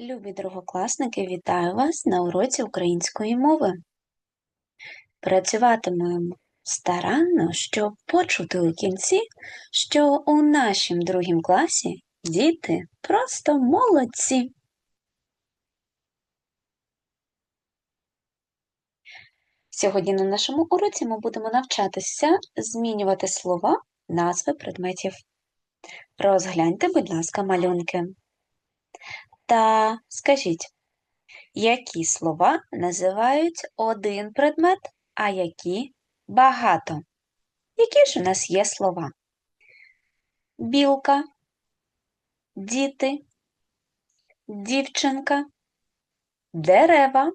Любі другокласники, вітаю вас на уроці української мови. Працюватимемо старанно, щоб почути у кінці, що у нашім другім класі діти просто молодці. Сьогодні на нашому уроці ми будемо навчатися змінювати слова, назви предметів. Розгляньте, будь ласка, малюнки. Та скажіть, які слова називають один предмет, а які багато? Які ж у нас є слова? Білка, діти, дівчинка, дерева,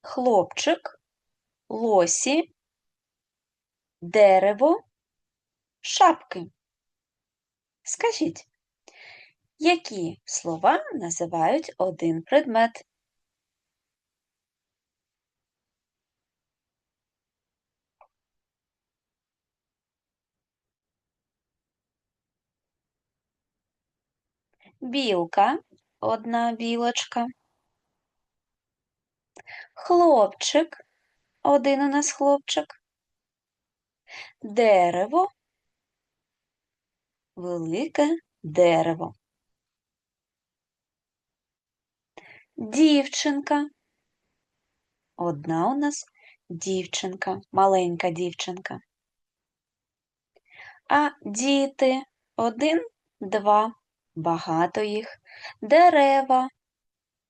хлопчик, лосі, дерево, шапки. Скажіть, які слова називають один предмет? Білка, одна білочка. Хлопчик, один у нас хлопчик. Дерево, велике дерево. Дівчинка. Одна у нас дівчинка, маленька дівчинка. А діти один, два, багато їх. Дерева.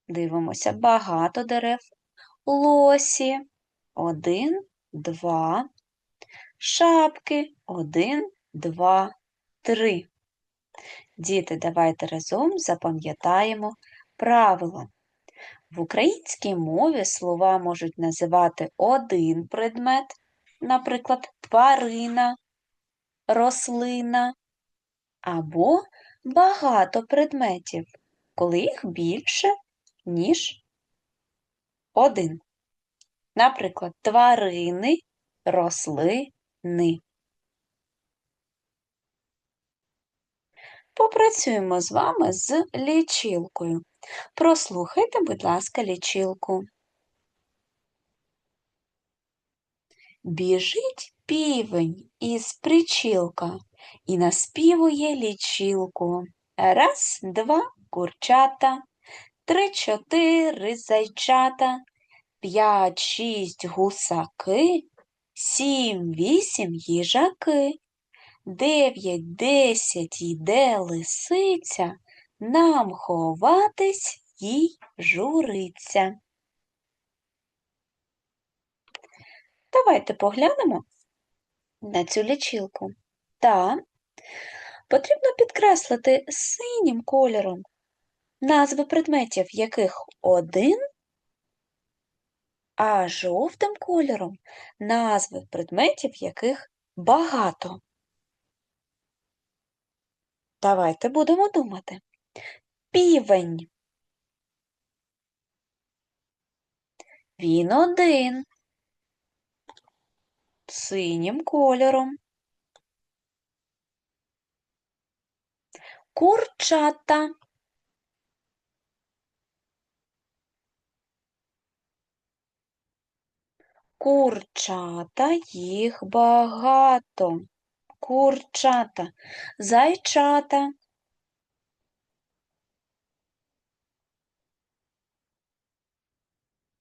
Дивимося, багато дерев. Лосі. Один, два. Шапки. Один, два, три. Діти, давайте разом запам'ятаємо правило. В українській мові слова можуть називати один предмет, наприклад, тварина, рослина, або багато предметів, коли їх більше, ніж один. Наприклад, тварини, рослини. Попрацюємо з вами з лічилкою. Прослухайте, будь ласка, лічилку. Біжить півень із причілка і наспівує лічилку. Раз, два курчата, три, чотири зайчата, п'ять, шість гусаки, сім, вісім їжаки, дев'ять, десять йде лисиця, нам ховатись їй журиться. Давайте поглянемо на цю лічилку. Та потрібно підкреслити синім кольором назви предметів, яких один, а жовтим кольором назви предметів, яких багато. Давайте будемо думати. Півень. Він один. Синім кольором. Курчата. Курчата їх багато. Курчата. Зайчата.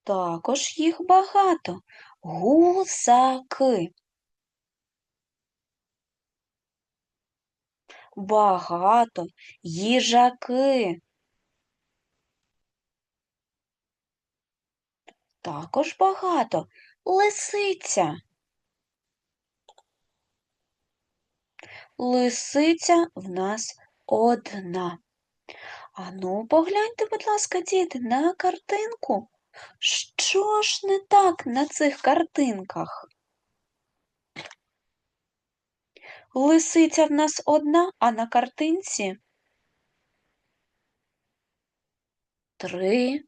Також їх багато. Гусаки. Багато. Їжаки. Також багато. Лисиця. Лисиця в нас одна. Ану, погляньте, будь ласка, діти, на картинку. Що ж не так на цих картинках? Лисиця в нас одна, а на картинці три.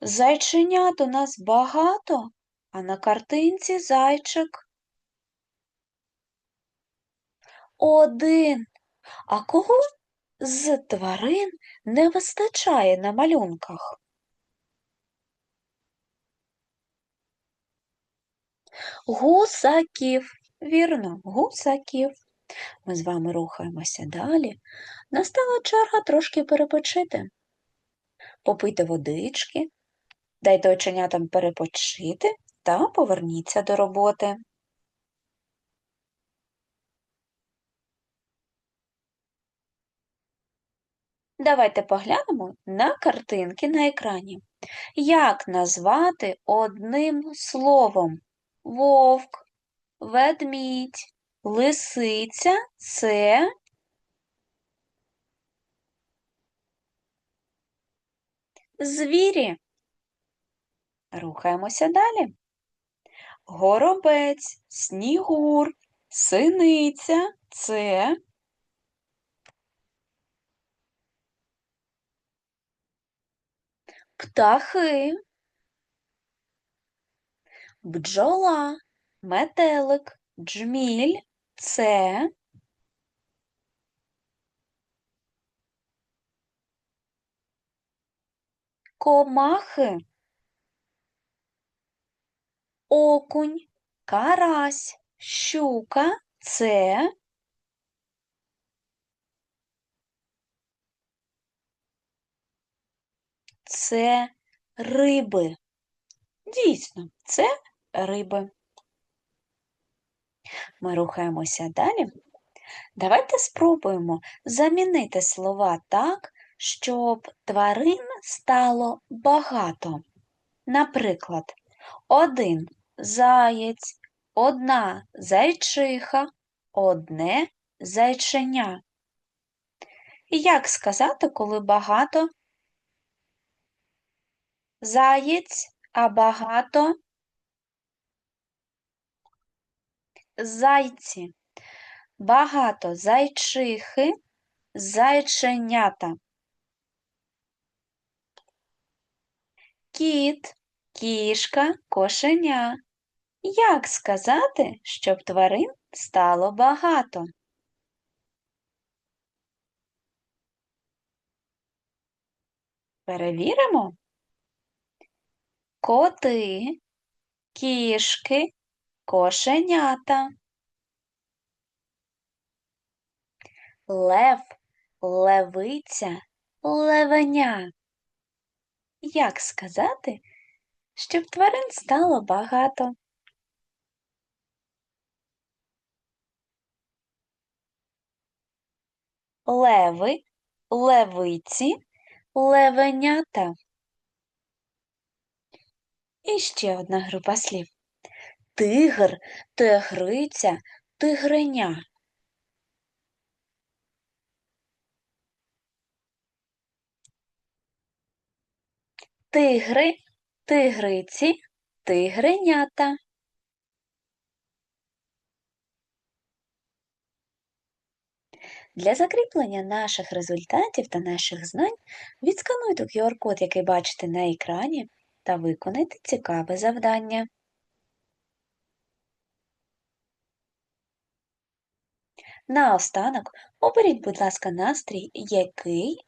Зайченят у нас багато, а на картинці зайчик один. А кого з тварин не вистачає на малюнках? Гусаків. Вірно, гусаків. Ми з вами рухаємося далі. Настала черга трошки перепочити. Попийте водички, дайте оченятам перепочити та поверніться до роботи. Давайте поглянемо на картинки на екрані. Як назвати одним словом вовк, ведмідь, лисиця це звірі. Рухаємося далі. Горобець, снігур, синиця це птахи, бджола, метелик, джміль це комахи, окунь, карась, щука це це риби. Дійсно, це риби. Ми рухаємося далі. Давайте спробуємо замінити слова так, щоб тварин стало багато. Наприклад, один заєць, одна зайчиха, одне зайченя. Як сказати, коли багато заєць, а багато зайці, багато зайчихи, зайченята. Кіт, кішка, кошеня. Як сказати, щоб тварин стало багато? Перевіримо. Коти, кішки, кошенята. Лев, левиця, левеня. Як сказати, щоб тварин стало багато? Леви, левиці, левенята. І ще одна група слів. Тигр, тигриця, тигреня. Тигри, тигриці, тигренята. Для закріплення наших результатів та наших знань відскануйте QR-код, який бачите на екрані, та виконайте цікаве завдання. Наостанок оберіть, будь ласка, настрій, який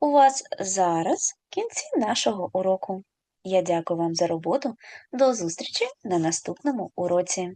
у вас зараз в кінці нашого уроку. Я дякую вам за роботу. До зустрічі на наступному уроці.